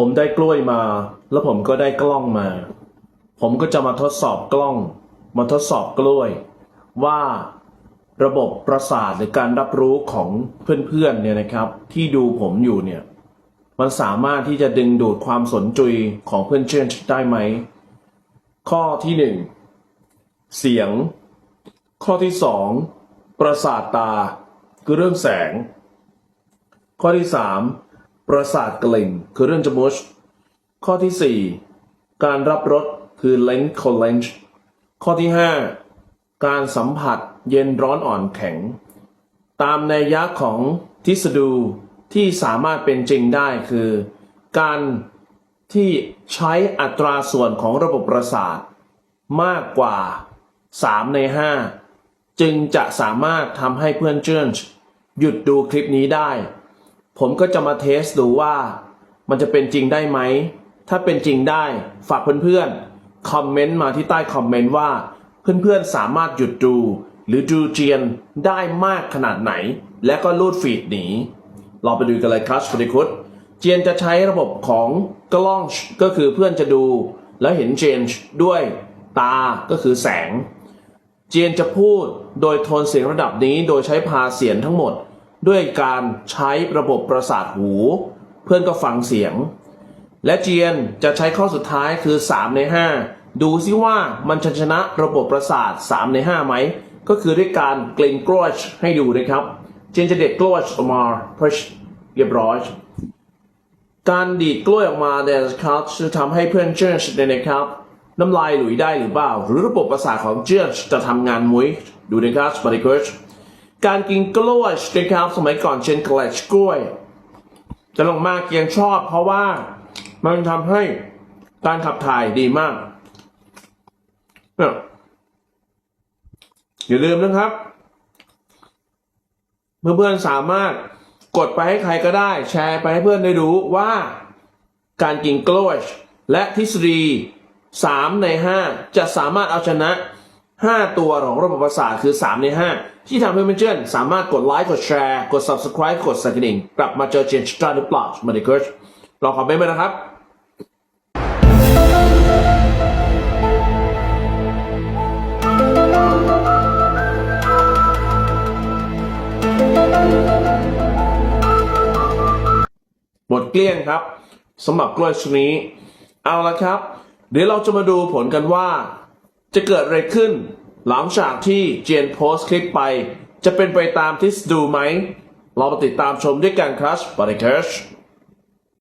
ผมได้กล้วยมา แล้วผมก็ได้กล้องมา ผมก็จะมาทดสอบกล้อง มาทดสอบกล้วย ว่าระบบประสาทหรือการรับรู้ของเพื่อนๆเนี่ยนะครับ ที่ดูผมอยู่เนี่ย มันสามารถที่จะดึงดูดความสนใจของเพื่อนเชื่อนได้ไหม ข้อที่หนึ่งเสียง ข้อที่สองประสาทตา คือเรื่องแสง ข้อที่สาม ประสาทกลิ่นคือเรื่องจมูกข้อที่สี่การรับรสคือ length c o l e n g e ข้อที่ห้าการสัมผัสเย็นร้อนอ่อนแข็ง ตามในยยะของทฤษฎูที่สามารถเป็นจริงได้คือ การที่ใช้อัตราส่วนของระบบประสาท มากกว่า 3 ใน 5 จึงจะสามารถทำให้เพื่อนเจื้นหยุดดูคลิปนี้ได้ ผมก็จะมาเทสดูว่ามันจะเป็นจริงได้ไหม ถ้าเป็นจริงได้ฝากเพื่อนๆ คอมเมนต์มาที่ใต้คอมเมนต์ว่า เพื่อนๆ สามารถหยุดดู หรือดูเจียนได้มากขนาดไหน และก็ลูดฟีดหนีเราไปดูกันเลยครับสวัสดีคุณเจียนจะใช้ระบบของกล้องก็คือเพื่อนจะดู แล้วเห็นเจนด้วยตาก็คือแสง เจียนจะพูดโดยโทนเสียงระดับนี้โดยใช้พาเสียงทั้งหมด ด้วยการใช้ระบบประสาทหู เพื่อนก็ฟังเสียง และเจียนจะใช้ข้อสุดท้ายคือ 3 ใน 5 ดูซิว่ามันชนะระบบประสาท 3 ใน 5 ไหม ก็คือด้วยการเกรงกล้วยให้ดูนะครับ เจียนจะเด็ดกล้วยออกมาพเรียบร้อยการดีดกล้วยออกมาเนี่ยครับจะทำให้เพื่อนเจอร์เนี่ยนะครับน้ำลายหลุยได้หรือเปล่า หรือระบบประสาทของเจอร์จะทำงานมุ้ยดูนะครับสปาริเคิร์ การกินกล้วยนะครับสมัยก่อนเช่นกลชกล้วย จะลงมากเกียงชอบ เพราะว่ามันทำให้การขับถ่ายดีมาก อย่าลืมนะครับ เพื่อนๆสามารถกดไปให้ใครก็ได้ แชร์ไปให้เพื่อนได้รู้ว่าการกินกล้วยและทฤษฎี 3 ใน 5 จะสามารถเอาชนะ 5 ตัวของระบบประสาทคือ 3 ใน 5 ที่ทำให้เพื่อนๆสามารถกดไลค์กดแชร์กด subscribe กดสั่นกระดิ่งกลับมาเจอเจนสตาร์หรือเปล่ามาดิเคิร์ชรอคอมเมนต์มานะครับหมดเกลี้ยงครับสำหรับกล้วยชนี้ เอาละครับ เดี๋ยวเราจะมาดูผลกันว่า จะเกิดอะไรขึ้น หลังจากที่เจนโพสคลิปไป จะเป็นไปตามที่ดูไหม เรามาติดตามชมด้วยกันครับบริเคิร์ช